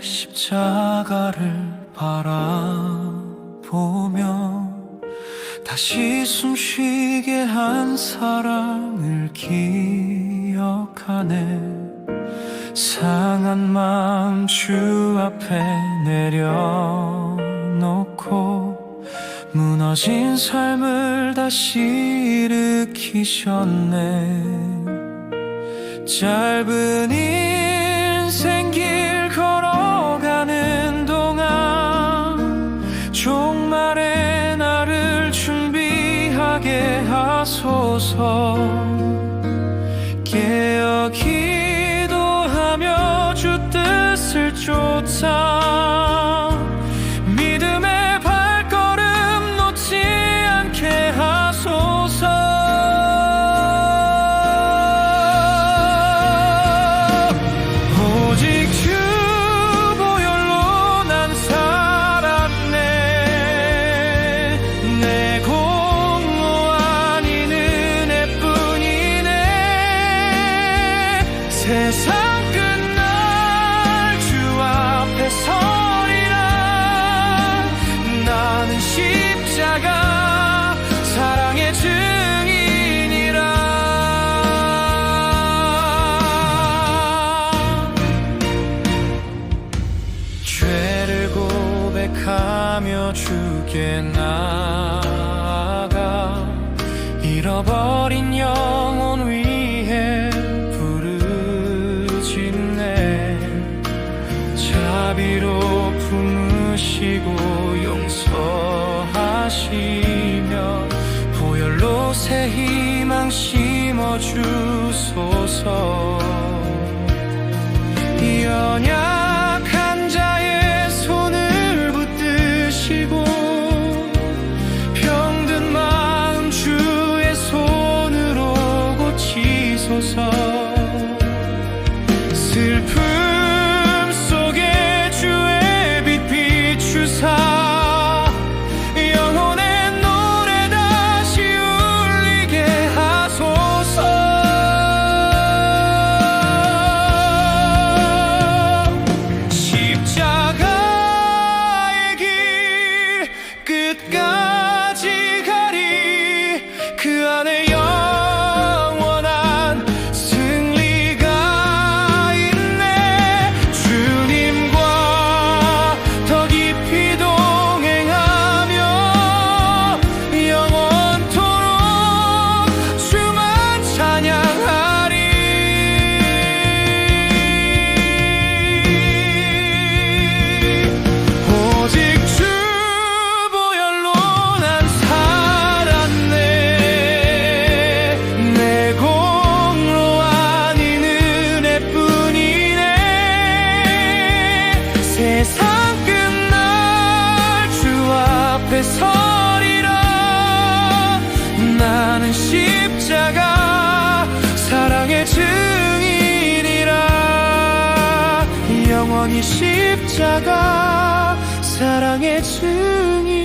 십자가를 바라보며 다시 숨쉬게 한 사랑을 기억하네. 상한 마음 주 앞에 내려놓고 무너진 삶을 다시 일으키셨네. 짧은 인생길 걸어가는 동안 종말의 나를 준비하게 하소서 세상 끝날 주 앞에 서리라. 나는 십자가 사랑의 증인이라. 죄를 고백하며 주께 나아가 잃어버린 영 하시며 보혈로 새 희망 심어 주소서 앞에 서리라 나는 십자가 사랑의 증인이라. 영원히 십자가 사랑의 증인